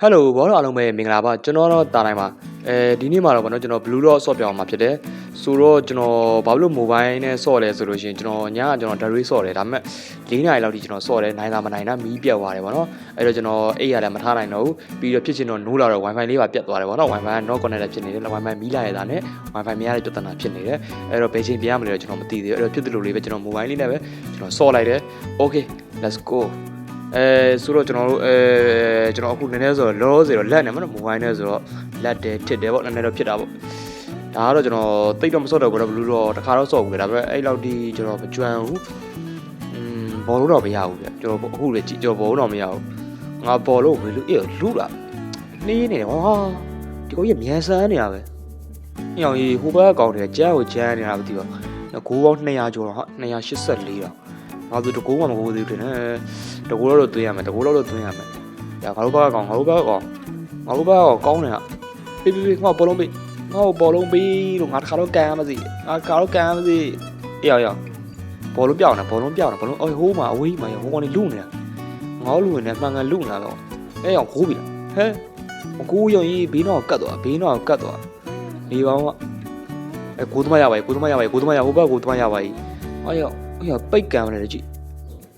ဟယ်လိုဘောတော်အားလုံးပဲမင်္ဂလာပါကျွန်တော်တော့တာတိုင်းပါအဲဒီနေ့မှာတော့ဗောနော်ကျွန်တော် blue dot ဆော့ပြောင်းမှာဖြစ်တယ်ဆိုတော့ကျွန်တော်ဘာလို့ mobile နဲ့ဆော့လဲဆိုလို့ရှိရင်ကျွန်တော်ညကကျွန်တော် dairy ဆော့တယ်ဒါပေမဲ့၄နာရီလောက်ထိကျွန်တော်ဆော့တယ်နိုင်တာမနိုင်တာမီးပြတ်သွားတယ်ဗောနော်အဲ့တော့ကျွန်တော်အိတ်ရတယ်မထားနိုင်တော့ဘူးပြီးတော့ဖြစ်ချင်တော့နိုးလာတော့ wifi လေးပါပြတ်သွားတယ်ဗောနော် wifi က not connected ဖြစ်နေတယ် wifi မီးလာရတာနဲ့ wifi မရတဲ့ပြဿနာဖြစ်နေတယ်အဲ့တော့ဘယ်ချိန်ပြရမလဲတော့ကျွန်တော်မသိသေးဘူးအဲ့တော့ဖြစ်တယ်လို့လေးပဲကျွန်တော် mobile လေးနဲ့ပဲကျွန်တော်ဆော့လိုက်တယ် okay let's go အဲဆိုတော့ကျွန်တော်တို့အဲကျွန်တော်အခုနည်းနည်းဆိုတော့လောလောဆယ်တော့လက်နေမှာနော် mobile နဲ့ဆိုတော့လက်တယ်ထစ်တယ်ပေါ့နည်းနည်းတော့ဖြစ်တာပေါ့ဒါကတော့ကျွန်တော်တိတ်တော့မစော့တော့ဘူးတော့ဘလူးတော့တခါတော့စော့ဘူးလေဒါပေမဲ့အဲ့လောက်ဒီကျွန်တော်မကြွမ်းဘူးอืมဘောလို့တော့မရဘူးဗျကျွန်တော်အခုလေကြည့်ကျွန်တော်ဘောတော့မရဘူးငါဘောလို့ဝေလို့အေးလူလာနေနေတယ်ဟောဒီကောင်ကြီးမြန်ဆန်းနေတာပဲညောင်ကြီးဟိုဘက်ကောင်တွေကကြားကိုကြားနေတာမသိပါဘူးဂိုးပေါင်း200ကျော်တော့ဟာ284တော့ ငါဆိုတကူမှမကူသေးဘူးတင်တယ်တကူတော့သွင်းရမယ်တကူတော့သွင်းရမယ်ဒါငါတို့ဘက်ကကောင်ငါတို့ဘက်ကကောင်ငါတို့ဘက်ကကောင်းတယ်ဟာပေးပေးပေးငါဘောလုံးပေးငါ့ကိုဘောလုံးပေးလို့ငါတခါတော့ကန်ရမစီငါကတော့ကန်ရမစီအေးရောက်ရောက်ဘောလုံးပြောင်းနေဘောလုံးပြောင်းနေဘောလုံးအေးဟိုးမှာအဝေးမှာရောဟိုကနေလူနေတာငေါလူနေမှန်ကန်လူလာတော့အဲအောင်ခိုးပြီလားဟဲမကူရောင်ရေးဘေးတော့ကတ်သွားဘေးတော့ကတ်သွားနေပေါင်းကအဲကိုသမားရပါ යි ကိုသမားရပါ ਈ ကိုသမားရဟိုဘက်ကိုသမားရပါ ਈ အေးရောက် အော်ရောပိတ်ကန်မလဲကြည့်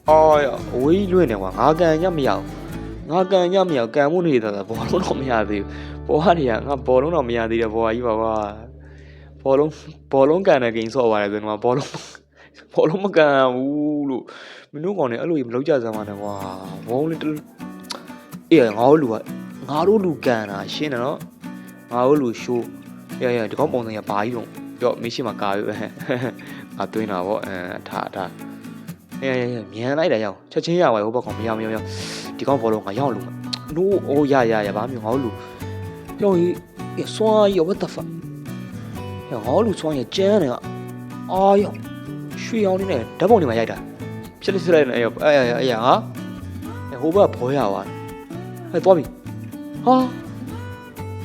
အော်ရောအဝေးလွင့်နေကွာငါကန်ညမရဘူးငါကန်ညမရကန်မှုနေတာဘောလုံးတော့မရသေးဘူးဘောကနေကငါဘောလုံးတော့မရသေးတယ်ဘောကြီးပါကွာဘောလုံးဘောလုံးကန်တဲ့ဂိမ်းဆော့ပါတယ်ဆိုတော့ဘောလုံးဘောလုံးမကန်ဘူးလို့မင်းတို့ကောင်လည်းအဲ့လိုကြီးမလုပ်ကြစမ်းပါနဲ့ကွာဘောလုံးလေးအေးငါတို့လူကငါတို့လူကန်တာရှင်းတယ်နော်ငါတို့လူရှိုးရရဒီကောင်ပုံစံရဘာကြီးတော့ပြောမင်းရှိမှာကာပြီပဲ ငါသွင်းတာဗောအဲထားထားအေးအေးအေးမြန်လိုက်တာရောက်ချက်ချင်းရပါဟိုဘက်ကောင်မရမရမရဒီကောင်ဘောလုံးငါရောက်လို့မနိုးအိုးရရရဘာမျိုးငါတို့လူရောကြီးစွာရော what the fuck ရောငါတို့လူစွာရကျန်းနေကအာရောရွှေရောင်းနေနဲ့ဓာတ်ပုံတွေမှာရိုက်တာဖြစ်လိဖြစ်လိုက်နေအေးအေးအေးဟာဟိုဘက်ဘောရပါဟဲ့သွားပြီဟာ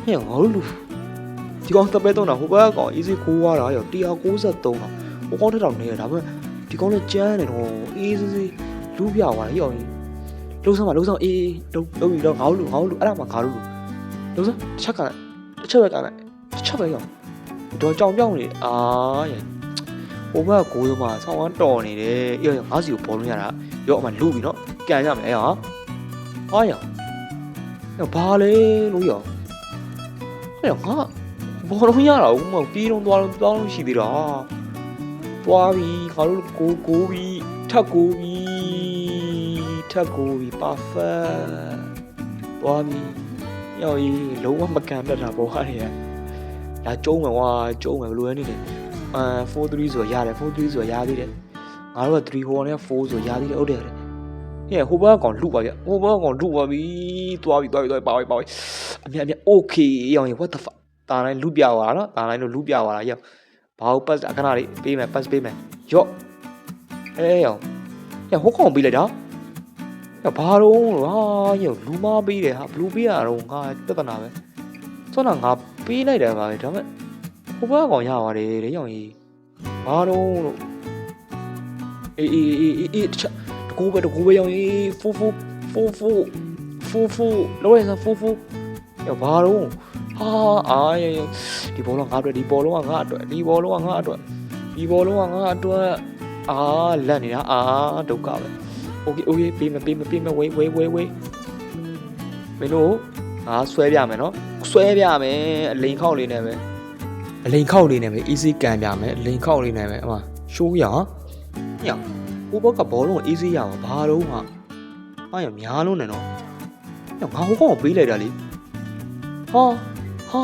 ဟဲ့ငါတို့လူဒီကောင်တပဲတော့တာဟိုဘက်ကောင် easy ကိုးွားတာရော193တော့ ဟိုကောင်းတဲ့တောင်နေရဒါပေမဲ့ဒီကောင်းလေးကျန်းနေတော့အေးစေးစေးလူပြသွားတယ်ရောင်းကြီးလုံးစမ်းပါလုံးစမ်းအေးအေးလုံးလုံးပြီးတော့ငါ့လူငါ့လူအဲ့ဒါမှငါ့လူလုံးစမ်းတစ်ချက်ကတစ်ချက်ပဲကလိုက်တစ်ချက်ပဲရောင်းတော့ကြောင်ပြောင်းနေအာရဟိုဘက်ကိုယ်မှာဆောင်းဝမ်းတော်နေတယ်အေးငါးစီကိုပေါ်လို့ရတာရောအမှလူပြီနော်ကန်ရမယ်ဟာဟာရောရောဘာလဲလို့ရောဟဲ့ငါဘောလုံးရတာဦးမပြေးတော့သွားတော့သွားလို့ရှိသေးတာ သွားပြီခါတို့ကိုကိုပြီထက်ကိုပြီထက်ကိုပြီ perfect သွားပြီရောက်ရေးလုံးဝမကန်တတ်တာဘောဟာနေရလာကျုံးမယ်ဝါကျုံးမယ်ဘယ်လိုလဲနေလဲအာ43ဆိုရတယ်43ဆိုရသေးတယ်ငါတို့က3 4နဲ့4ဆိုရသေးတယ်ဟုတ်တယ်ဟဲ့ဟိုဘက်ကောင်လူပါဗျဟိုဘက်ကောင်လူပါပြီသွားပြီသွားပြီသွားပြီပါပြီပါပြီအမြတ်အမြတ် okay ရောင်ရင် what the fuck တာတိုင်းလူပြသွားတာနော်တာတိုင်းလို့လူပြသွားတာရောက် ဘာလို့ပတ်အခဏလေးပေးမယ်ပတ်ပေးမယ်ရော့အဲရောညဟိုကောင်ပေးလိုက်တာညဘာတော့ဟာညလူမပေးတယ်ဟာဘလူးပေးရတော့ငါပြဿနာပဲဆိုတော့ငါပေးလိုက်တယ်ပါပဲဒါပေမဲ့ဟိုဘက်ကောင်ရပါတယ်တဲ့ရောင်ကြီးဘာတော့လို့အေးအေးအေးအေးတချတကူပဲတကူပဲရောင်ကြီးဖူဖူဖူဖူဖူဖူလောရစဖူဖူညဘာတော့ ဟာအာရရဒီဘောလုံးငါအတွက်ဒီဘောလုံးကငါအတွက်ဒီဘောလုံးကငါအတွက်ဒီဘောလုံးကငါအတွက်အာလက်နေတာအာဒုက္ခပဲโอเคโอเคပေးမပေးမပေးမဝေးဝေးဝေးဝေးမင်းတို့ငါဆွဲပြမယ်နော်ဆွဲပြမယ်အလိန်ခောက်လေးနဲ့ပဲအလိန်ခောက်လေးနဲ့ပဲ easy ကန်ပြမယ်အလိန်ခောက်လေးနဲ့ပဲအမရှိုးရအောင်ညဟိုဘက်ကဘောလုံး easy ရအောင်ဘာလုံးဟာအားရများလုံးနဲ့နော်ညငါဟိုကောင်ပေးလိုက်တာလေဟာ ဟာ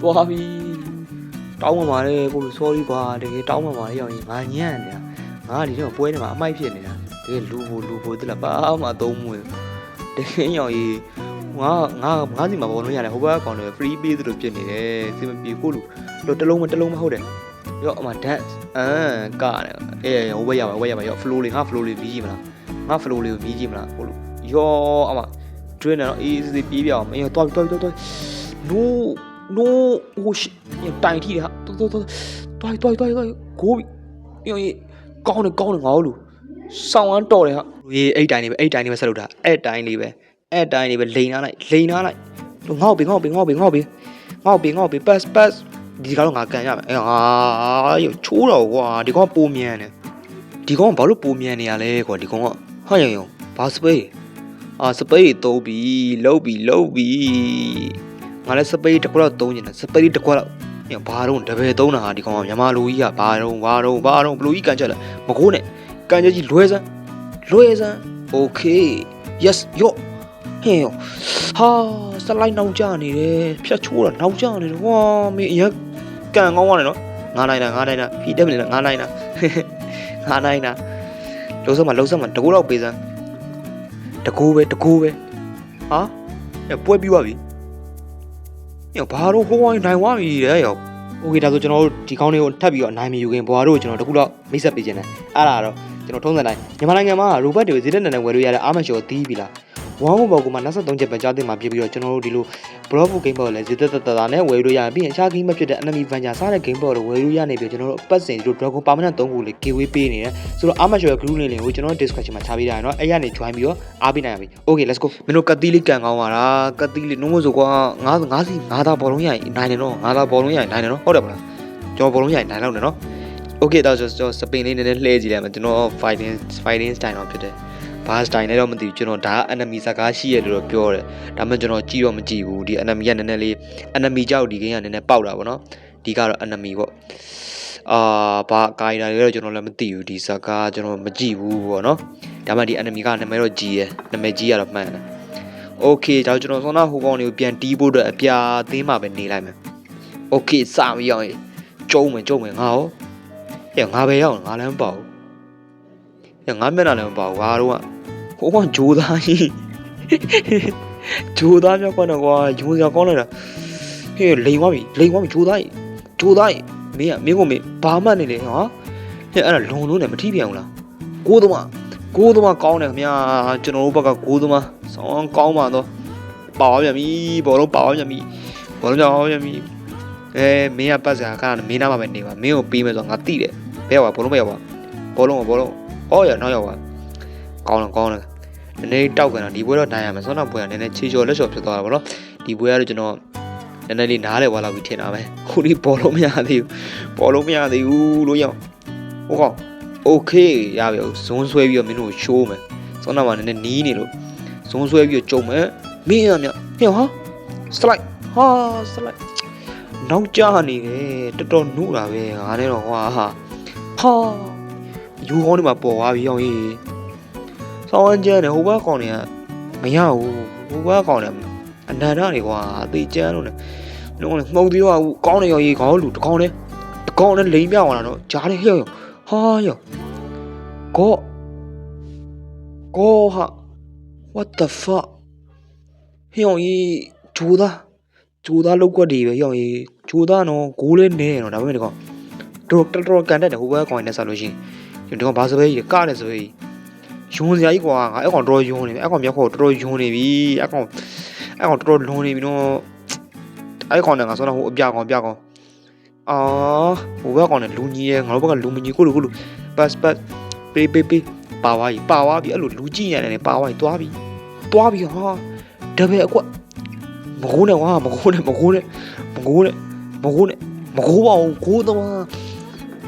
သွားပြီတောင်းမှပါလေကိုလို sorry ကွာတကယ်တောင်းမှပါလေရောက်ရင်ငါညံ့နေတာငါဒီတော့ပွဲနေမှာအမိုက်ဖြစ်နေတာတကယ်လူဖို့လူဖို့တလားဘာမှအသုံးမဝင်တကယ်ရောက်ရင်ငါငါငါစီမှာပေါ်လို့ရတယ်ဟိုဘက်ကောင်တွေ free ပေးသလိုဖြစ်နေတယ်စီမပြေကိုလူတော့တလုံးမတလုံးမဟုတ်တယ်ရော့အမ dance အမ်ကားတယ်အေးဟိုဘက်ရပါဟိုဘက်ရပါရော့ flow လေးငါ flow လေးပြီးကြည့်မလားငါ flow လေးကိုပြီးကြည့်မလားကိုလူရော့အမ တွင်းနေတော့အေးစီပြေးပြအောင်အေးတော့တော့တော့တော့ no no ဟိုရှိတိုင်ထီတာတော်တော်တော်တော်တော်တော်တော်ကိုပြီးအေးကောင်းတယ်ကောင်းတယ်ငါ့လူဆောင်းဝမ်းတော်တယ်ဟာအေးအဲ့တိုင်လေးပဲအဲ့တိုင်လေးပဲဆက်လုပ်တာအဲ့တိုင်လေးပဲအဲ့တိုင်းနေပဲလိန်ထားလိုက်လိန်ထားလိုက်လို့ငေါ့ပြီငေါ့ပြီငေါ့ပြီငေါ့ပြီငေါ့ပြီငေါ့ပြီပတ်ပတ်ဒီကောင်ငါကန်ရမယ်အေးဟာယချိုးတော့ကွာဒီကောင်ပိုမြန်တယ်ဒီကောင်ဘာလို့ပိုမြန်နေရလဲကွာဒီကောင်ကဟာယယဘာစပေး အာစပေးတိုးပြီလုံးပြီလုံးပြီငါလည်းစပေးတစ်ခွက်တော့သုံးနေတယ်စပေးတစ်ခွက်တော့ညဘာတော့တပယ်သုံးတာဟာဒီကောင်ကမြန်မာလူကြီးကဘာတော့ဘာတော့ဘာတော့ဘလူကြီးကန်ချက်လဲမကိုးနဲ့ကန်ချက်ကြီးလွဲစမ်းလွဲစမ်း okay yes ယော့ဟဲ့ယောဟာစလိုက်နောက်ကျနေတယ်ဖြတ်ချိုးတာနောက်ကျနေတယ်ဝါမင်းအရင်ကန်ကောင်းသွားတယ်နော်ငါနိုင်တာငါနိုင်တာဖီတက်မနေလားငါနိုင်တာငါနိုင်တာလုံးစမ်းမလုံးစမ်းမတကူတော့ပေးစမ်း တကူပဲတကူပဲဟာညပွဲပြီးသွားပြီညဘာလို့ဟိုးဝိုင်းနိုင်သွားပြီတဲ့ယောโอเคဒါဆိုကျွန်တော်တို့ဒီကောင်းလေးကိုထပ်ပြီးတော့နိုင်မယူခင်ဘွာတို့ကျွန်တော်တကူတော့မိတ်ဆက်ပေးခြင်းတယ်အဲ့ဒါတော့ကျွန်တော်ထုံးစံတိုင်းမြန်မာနိုင်ငံမှာရိုဘတ်တွေကိုဈေးလက်နံနဲ့ဝယ်လို့ရတဲ့အာမရှော်တီးပြီလား ဝမ်ဝဘောကမှ23ချက်ပဲကြားတင်မှာဖြစ်ပြီးတော့ကျွန်တော်တို့ဒီလို block book game board လည်းဇေတတတတာနဲ့ဝယ်လို့ရရင်ပြီးရင်အခြား game မဖြစ်တဲ့ enemy venture စားတဲ့ game board ကိုဝယ်လို့ရနေပြီးကျွန်တော်တို့အပတ်စဉ်ဒီလို dragon permanent 3ခုလေး giveaway ပေးနေတယ်ဆိုတော့ armor share group လေးလေးကိုကျွန်တော်တို့ description မှာချပေးထားရနော်အဲ့ရနေ join ပြီးတော့အားပေးနိုင်ရပြီ okay let's go မင်းတို့ကတိလေးကန်ကောင်းပါလားကတိလေးနှုံးမဆိုကွာငါးငါးစီငါးသားဘောလုံးရရင်နိုင်တယ်နော်ငါးသားဘောလုံးရရင်နိုင်တယ်နော်ဟုတ်တယ်မလားကျွန်တော်ဘောလုံးရရင်နိုင်လောက်တယ်နော် okay ဒါဆိုကျွန်တော်စပင်လေးနည်းနည်းလှည့်ကြည့်လိုက်မယ်ကျွန်တော် fighting fighting style တော့ဖြစ်တယ် ဘာစတိုင်လဲတော့မသိဘူးကျွန်တော်ဒါ enemy စကားရှိရလို့တော့ပြောတယ်ဒါပေမဲ့ကျွန်တော်ကြည့်တော့မကြည့်ဘူးဒီ enemy ကနည်းနည်းလေး enemy ကြောက်ဒီ game ကနည်းနည်းပေါက်တာပေါ့နော်ဒီကတော့ enemy ပေါ့အာဘာကာရီတာတွေတော့ကျွန်တော်လည်းမသိဘူးဒီစကားကျွန်တော်မကြည့်ဘူးပေါ့နော်ဒါမှဒီ enemy ကနာမည်တော့ကြီးရယ်နာမည်ကြီးရတော့မှန်တယ် okay ဒါကျွန်တော်စောနာဟိုကောင်တွေကိုပြန်တီးဖို့အတွက်အပြာသင်းမှာပဲနေလိုက်မယ် okay စပြီအောင်ကျုံးမယ်ကျုံးမယ်ငါရောဟဲ့ငါပဲရောက်ငါလည်းမပေါ့ဘူးဟဲ့ငါမျက်နှာလည်းမပေါ့ဘူးငါတော့က ဟိုကောင်ဂျိုးသားကြီးဂျိုးသားမြောက်ကတော့ကွာဂျိုးစရာကောင်းလိုက်တာဟဲ့လိန်သွားပြီလိန်သွားပြီဂျိုးသားကြီးဂျိုးသားကြီးမင်းကမင်းကမင်းဘာမှတ်နေလေဟာဟဲ့အဲ့ဒါလုံလုံးနဲ့မထိပြန်ဘူးလားကိုးသမားကိုးသမားကောင်းတယ်ခင်ဗျာကျွန်တော်တို့ဘက်ကကိုးသမားဆောင်းကောင်းပါတော့ပါသွားပြန်ပြီဘောလုံးပါသွားပြန်ပြီဘောလုံးကြောင်ပြန်ပြီအဲမင်းကပတ်စံကမင်းနားမှာပဲနေပါမင်းကိုပေးမယ်ဆိုတော့ငါတိတယ်ဘယ်ရောက်ပါဘောလုံးဘယ်ရောက်ပါဘောလုံးဘောလုံးအော်ရနောက်ရောက်ပါ ကောင်းတယ်ကောင်းတယ်နည်းနည်းတောက်ကန်တော့ဒီပွဲတော့နိုင်ရမယ်ဆောင်းနောက်ပွဲကနည်းနည်းချီချော်လက်ချော်ဖြစ်သွားတာဗောနော်ဒီပွဲကတော့ကျွန်တော်နည်းနည်းလေးနားလဲသွားလောက်ပြီးထင်တာပဲခုဒီဘောလုံးမရသေးဘူးဘောလုံးမရသေးဘူးလို့ရောက်ဟုတ်ကောโอเคရပြီဇွန်းဆွဲပြီးတော့မင်းတို့ရှိုးမယ်ဆောင်းနောက်မှာနည်းနည်းနီးနေလို့ဇွန်းဆွဲပြီးတော့ကြုံမယ်မင်းရမြဟဲ့ဟာစလိုက်ဟာစလိုက် နောက်ကျနေတယ်တော်တော်နှုတ်တာပဲငါနဲ့တော့ဟွာဟာဟာယူကောင်းနေမှာပေါ်သွားပြီအောင်ကြီး ဆောင်းဝမ်းကျန်းတယ်ဟိုဘက်ကောင်တွေကမရဘူးဟိုဘက်ကောင်တွေအနန္တတွေကွာအသေးကျန်းလို့နဲ့လုံးဝမှုံသေးတော့ဘူးကောင်းနေရောကြီးခေါင်းလူတကောင်းနဲ့တကောင်းနဲ့လိန်ပြသွားတာတော့ဂျားလေးဟဲ့ရောဟာရောကောကောဟာ what the fuck ဟဲ့အောင်ကြီးဂျိုးသားဂျိုသားလောက်ကွက်တွေပဲရောက်ရေးဂျိုသားနော်ဂိုးလဲနဲနော်ဒါပေမဲ့ဒီကောင်တော်တော်တော်ကန်တတ်တယ်ဟိုဘက်ကောင်နဲ့ဆက်လို့ရှိရင်ဒီကောင်ဘာစပယ်ကြီးကတယ်စပယ်ကြီး ယွန်းစရာကြီးကွာငါအဲ့ကောင်တော်တော်ယွန်းနေပြီအဲ့ကောင်မျက်ခေါ်တော်တော်ယွန်းနေပြီအဲ့ကောင်အဲ့ကောင်တော်တော်လွန်နေပြီနော်အဲ့ကောင်နဲ့ငါဆိုတော့ဟိုအပြကောင်ပြကောင်အာဟိုဘက်ကောင်နဲ့လူကြီးရဲ့ငါတို့ဘက်ကလူမကြီးကိုလူကိုလူပတ်ပတ်ပေးပေးပေးပါဝါကြီးပါဝါပြီအဲ့လိုလူကြီးရတယ်နဲ့ပါဝါကြီးတွားပြီတွားပြီဟာတပည့်အကွက်မကိုးနဲ့ကွာမကိုးနဲ့မကိုးနဲ့မကိုးနဲ့မကိုးနဲ့မကိုးပါဘူးကိုးသမား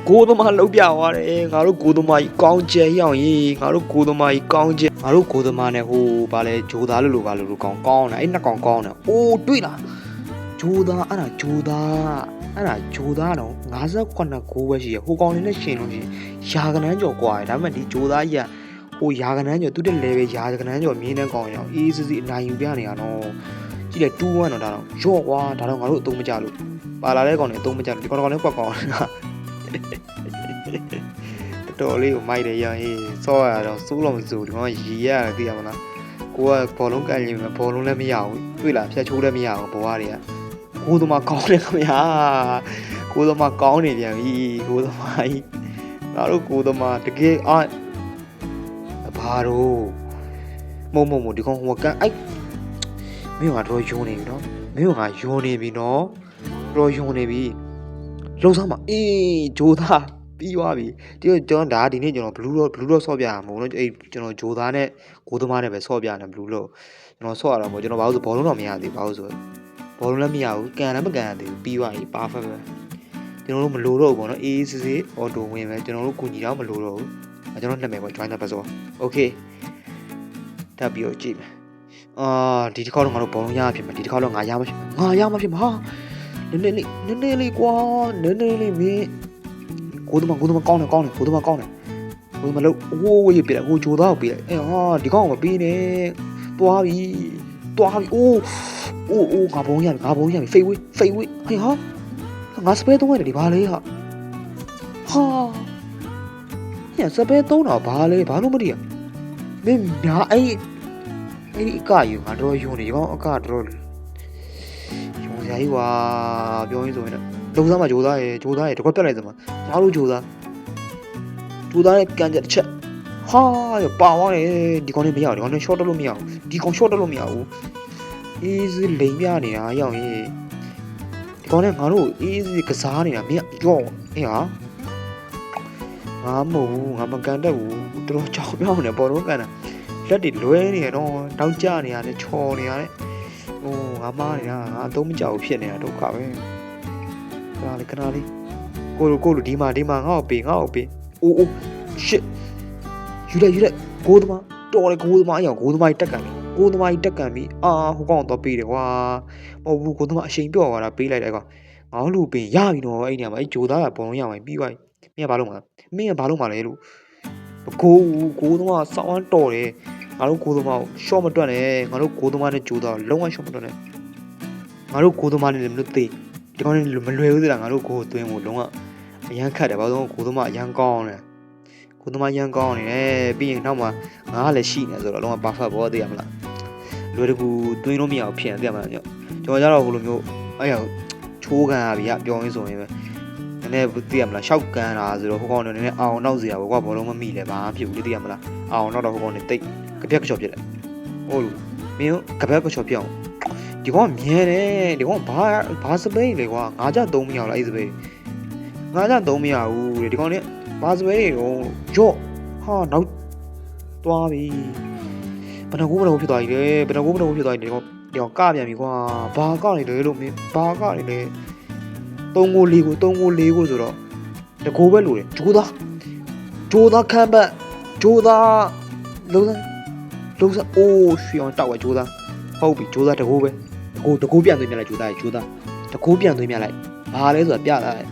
ကိုးသမားလောက်ပြသွားတယ်ငါတို့ကိုးသမားကြီးကောင်းကျဲရောက်ရေးငါတို့ကိုးသမားကြီးကောင်းကျဲငါတို့ကိုးသမားနဲ့ဟိုဗာလဲဂျိုသားလို့လို့ဗာလို့လို့ကောင်းကောင်းတယ်အဲ့နှစ်ကောင်ကောင်းတယ်အိုးတွေ့လားဂျိုသားအဲ့ဒါဂျိုသားအဲ့ဒါဂျိုသားတော့58ကိုးပဲရှိရဟိုကောင်လေးနဲ့ရှင်လို့ရှိရင်ယာကနန်းကျော်ကွာဒါပေမဲ့ဒီဂျိုသားကြီးကဟိုယာကနန်းကျော်သူတက် level ယာကနန်းကျော်မြင်းနှန်းကောင်းရအောင်အေးစစ်စစ်အနိုင်ယူပြနေရတော့ကြည့်လေ2-1တော့ဒါတော့ရော့ကွာဒါတော့ငါတို့အသုံးမကျလို့ပါလာတဲ့ကောင်တွေအသုံးမကျလို့ဒီကောင်ကောင်လေးကွက်ကောင်တော် တော်လေးကိုမိုက်တယ်ရရင်စောရတော့စိုးလို့မစိုးဒီကောင်ရီရတယ်သိရမလားကိုကဘောလုံးကန်ရင်ဘောလုံးလည်းမရဘူးတွေ့လားဖြတ်ချိုးလည်းမရဘူးဘဝတွေကကိုသမားကောင်းတယ်ခင်ဗျာကိုသမားကောင်းနေပြန်ပြီကိုသမားကြီးငါတို့ကိုသမားတကယ်အာဘာတော့မုံမုံမဒီကောင်ဟိုကန်အိုက်မင်းကတော့ယုံနေပြီနော်မင်းကယုံနေပြီနော်တော်ယုံနေပြီ လှုပ်ဆောင်ပါအေးဂျိုသားပြီးသွားပြီဒီတော့ကျွန်တော်ဒါဒီနေ့ကျွန်တော်ဘလူးတော့ဘလူးတော့ဆော့ပြရမှာမဟုတ်နော်အဲ့ကျွန်တော်ဂျိုသားနဲ့ကိုသမားနဲ့ပဲဆော့ပြနေဘလူးလို့ကျွန်တော်ဆော့ရတော့ပေါ့ကျွန်တော်ဘာလို့ဆိုဘောလုံးတော့မရသေးဘူးဘာလို့ဆိုဘောလုံးလည်းမရဘူးကန်လည်းမကန်ရသေးဘူးပြီးသွားပြီ perfect ပဲကျွန်တော်တို့မလိုတော့ဘူးပေါ့နော်အေးစစ်စစ်အော်တိုဝင်ပဲကျွန်တော်တို့ကူညီတော့မလိုတော့ဘူးအဲကျွန်တော်နာမည်ပေါ့ join the bus ဆို okay တက်ပြီးတော့ကြည့်မယ်အာဒီတစ်ခေါက်တော့ငါတို့ဘောလုံးရမှာဖြစ်မယ်ဒီတစ်ခေါက်တော့ငါရမှာဖြစ်မယ်ငါရမှာဖြစ်မှာဟာ နည်းနည်းလေးနည်းနည်းလေးကွာနည်းနည်းလေးမင်းကိုတို့မကိုတို့မကောင်းတယ်ကောင်းတယ်ကိုတို့မကောင်းတယ်ကိုတို့မလို့ဝိုးဝေးပြလိုက်ဟိုဂျိုသားကိုပြလိုက်အဲဟာဒီကောင်ကမပြီးနဲ့တွားပြီတွားပြီအိုးအိုးအိုးငါဘုံရပြီငါဘုံရပြီဖိတ်ဝေးဖိတ်ဝေးဟေးဟာငါစပယ်သုံးရတယ်ဒီဘာလဲဟာဟာညစပယ်သုံးတာဘာလဲဘာလို့မသိရမင်းညာအဲ့အဲ့ဒီအကယူငါတော့ယူနေကောင်အကတော့ ယူစရာကြီးကွာပြောရင်းဆိုရင်လုံစားမှာဂျိုသားရေဂျိုသားရေတကွက်ပြတ်လိုက်စမ်းငါတို့ဂျိုသားဂျိုသားရဲ့ကန်ချက်တစ်ချက်ဟာရပါသွားတယ်ဒီကောင်နဲ့မရဘူးဒီကောင်နဲ့ short တက်လို့မရဘူးဒီကောင် short တက်လို့မရဘူး easy လိမ်ပြနေတာရောက်ရင်ဒီကောင်နဲ့ငါတို့ easy ကစားနေတာမင်းရော့အေးဟာငါမဟုတ်ဘူးငါမကန်တတ်ဘူးတော်တော်ကြောက်ပြောင်းနေပေါ်တော့ကန်တာလက်တွေလွဲနေရတော့တောက်ကြနေရတယ်ချော်နေရတယ် ဟိုငါမားနေတာငါအသုံးမကြောက်ဘူးဖြစ်နေတာဒုက္ခပဲခဏလေးခဏလေးကိုလိုကိုလိုဒီမှာဒီမှာငါ့ကိုပေးငါ့ကိုပေးအိုးအိုး shit ယူလိုက်ယူလိုက်ကိုသမားတော်လေကိုသမားအရောင်ကိုသမားကြီးတက်ကန်ပြီကိုသမားကြီးတက်ကန်ပြီအာဟိုကောင်တော့ပေးတယ်ကွာမဟုတ်ဘူးကိုသမားအချိန်ပြော့သွားတာပေးလိုက်တယ်ကွာငါတို့ပင်ရပြီတော့အဲ့နေရာမှာအဲ့ဂျိုသားကပုံလုံးရမှာပြီးသွားပြီမင်းကဘာလုပ်မှာမင်းကဘာလုပ်မှာလဲလို့ကိုကိုသမားစောင်းအောင်တော်တယ် ငါတို့ကိုသမားကိုရှော့မတွက်နဲ့ငါတို့ကိုသမားနဲ့ဂျိုသားကိုလုံးဝရှော့မတွက်နဲ့ငါတို့ကိုသမားနဲ့လည်းမလို့သေးဒီကောင်နဲ့မလွယ်ဘူးသလားငါတို့ကိုသွင်းဖို့လုံးဝအရန်ခတ်တယ်ဘာလို့ကိုသမားအရန်ကောင်းတယ်ကိုသမားရန်ကောင်းနေတယ်ပြီးရင်နောက်မှငါကလည်းရှိနေဆိုတော့လုံးဝ perfect ဘောသိရမလားလွယ်တကူတွင်းလို့မရအောင်ဖြစ်နေသိရမလားညကျွန်တော်ကြတော့ဘယ်လိုမျိုးအဲ့ရချိုးကန်ရပြီကပြောရင်းဆိုရင်ပဲနည်းနည်းသိရမလားရှောက်ကန်တာဆိုတော့ဟိုကောင်တော့နည်းနည်းအောင်နောက်စီရဘောကဘောလုံးမမိလဲဘာမှဖြစ်ဘူးလေသိရမလားအောင်နောက်တော့ဟိုကောင်နေတိတ် ကပြက်ကချော်ဖြစ်တယ်ဟုတ်လို့မင်းကပြက်ကချော်ဖြစ်အောင်ဒီကောင်မြဲတယ်ဒီကောင်ဘာဘာစပိန်လေကွာငါကြသုံးမရလားအဲ့စပိန်ငါကြသုံးမရဘူးလေဒီကောင်เนี่ย ဘာစပဲတော့ရော့ဟာနောက်သွားပြီဘယ်နှကူဘယ်နှကူဖြစ်သွားပြီလဲဘယ်နှကူဘယ်နှကူဖြစ်သွားပြီလဲဒီကောင်ကပြန်ပြီကွာဘာကနေလဲလို့မင်းဘာကနေလဲ3ကို4ကို3ကို4ကိုဆိုတော့တကူပဲလို့တယ်ဂျိုးသားဂျိုးသားခမ်းပတ်ဂျိုးသားလုံးစား လုံးစားအိုးရွှေအောင်တောက်ဝဲဂျိုးသားဟုတ်ပြီဂျိုးသားတကူပဲတကူတကူပြန်သွင်းမြလိုက်ဂျိုးသားဂျိုးသားတကူပြန်သွင်းမြလိုက်ဘာလဲဆိုတာပြလာတယ်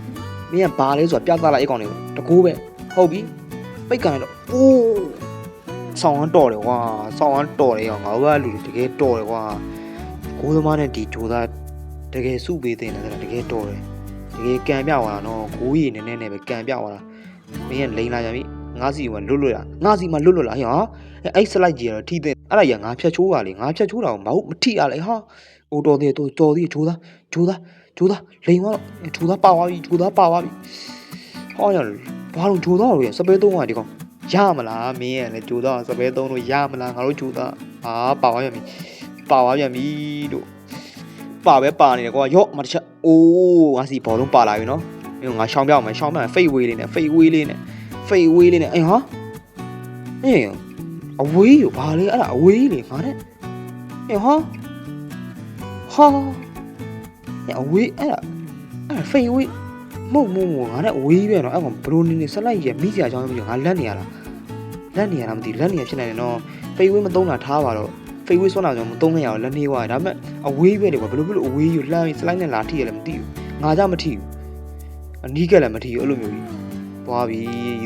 မင်းကဘာလဲဆိုတာပြသလိုက်အကောင်လေးကိုတကူပဲဟုတ်ပြီပိတ်ကန်လိုက်တော့အိုးဆောင်းဝမ်းတော်တယ်ကွာဆောင်းဝမ်းတော်တယ်ရောငါတို့ကလူတွေတကယ်တော်တယ်ကွာကိုးသမားနဲ့ဒီဂျိုသားတကယ်စုပေးတင်တယ်တကယ်တော်တယ်တကယ်ကံပြသွားတာနော်ကိုးရီနည်းနည်းနဲ့ပဲကံပြသွားတာမင်းကလိန်လာကြပြီ ငါးစီကလွတ်လွတ်လာငါးစီမှလွတ်လွတ်လာဟင်ဟာအဲ့စလိုက်ကြီးကတော့ထိတဲ့အဲ့ဒါကြီးငါဖြတ်ချိုးပါလေငါဖြတ်ချိုးတာကိုမဟုတ်မထိရလေဟာအိုတော်သေးတော်တော်သေးဂျိုသားဂျိုသားဂျိုသားလိန်သွားတော့ဂျိုသားပါသွားပြီဂျိုသားပါသွားပြီဟောရဘာလို့ဂျိုတော့ရစပယ်သုံးကဒီကောင်ရမလားမင်းရလေဂျိုတော့စပယ်သုံးလို့ရမလားငါတို့ဂျိုတော့ဟာပါသွားပြန်ပြီပါသွားပြန်ပြီတို့ပါပဲပါနေတယ်ကွာရော့မတစ်ချက်အိုးငါစီဘောလုံးပါလာပြီနော်မင်းငါရှောင်းပြောင်းမယ်ရှောင်းပြောင်းဖိတ်ဝေးလေးနဲ့ဖိတ်ဝေးလေးနဲ့ ဖိတ်ဝေးလေးနဲ့အေးဟာအေးအဝေးရဘာလဲအဲ့ဒါအဝေးလေငါတဲ့အေးဟာဟာအေးအဝေးအဲ့ဒါအဲ့ဒါဖိတ်ဝေးမဟုတ်မဟုတ်မဟုတ်ငါနဲ့ဝေးပြန်တော့အဲ့ကောင်ဘရိုနေနေဆက်လိုက်ရမိစရာအကြောင်းမရှိဘူးငါလက်နေရတာလက်နေရတာမသိဘူးလက်နေရဖြစ်နေတယ်နော်ဖေးဝေးမသုံးတာထားပါတော့ဖေးဝေးဆွမ်းတာကြောင့်မသုံးခဲ့ရအောင်လက်နေသွားတယ်ဒါပေမဲ့အဝေးပဲလေကွာဘယ်လိုဘယ်လိုအဝေးယူလှမ်းပြီးစလိုက်နဲ့လာထိရလဲမသိဘူးငါကြမထိဘူးအနီးကလည်းမထိဘူးအဲ့လိုမျိုးကြီး သွားပြီ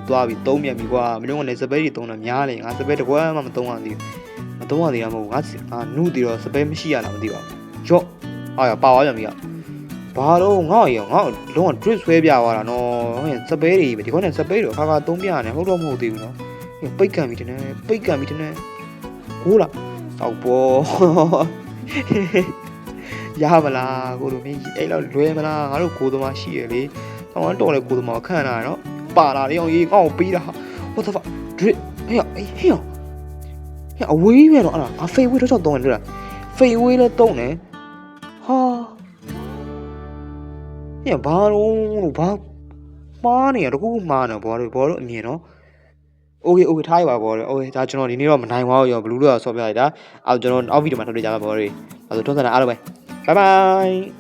သွားပြီသုံးပြန်ပြီကွာမင်းကလည်းစပယ်ကြီးသုံးတာများတယ်ငါစပယ်တကွာမှမသုံးရသေးဘူးမသုံးရသေးတာမဟုတ်ဘူးငါငါနုတီတော့စပယ်မရှိရလားမသိပါဘူးရော့ဟာရပါသွားပြန်ပြီကဘာတော့ငါ့ရောငါ့လုံးဝ drip ဆွဲပြသွားတာနော်ဟဲ့စပယ်တွေပဲဒီခေါနဲ့စပယ်တွေခါခါသုံးပြရတယ်ဟုတ်တော့မဟုတ်သေးဘူးနော်ဟဲ့ပိတ်ကန်ပြီတနေ့ပိတ်ကန်ပြီတနေ့ကိုလာစောက်ပေါ်ရမလားကိုလိုမင်းအဲ့လောက်လွဲမလားငါတို့ကိုသမားရှိရလေဆောင်းတော့လေကိုသမားခန့်လာနော် ပါတာလေအောင်ရေးငါ့ကိုပေးတာ what the fuck drip ဟေ့ဟေ့ဟေ့အဝေးပဲတော့အဲ့ဒါအဖေဝေးတော့ချက်တော့တယ်တွေ့လားဖေဝေးလည်းတော့တယ်ဟာဟေ့ဘာလို့လို့ဘာမှားနေရတကူမှားနေဘောလို့ဘောလို့အမြင်တော့ okay okay ထားရပါဘောလို့ okay ဒါကျွန်တော်ဒီနေ့တော့မနိုင်ပါဘူးရောဘလူးလို့ဆော့ပြလိုက်တာအော်ကျွန်တော်နောက်ဗီဒီယိုမှာထုတ်လိုက်ကြပါဘောလို့အဲ့ဒါတော့တွန်းဆန္ဒအားလုံးပဲ bye bye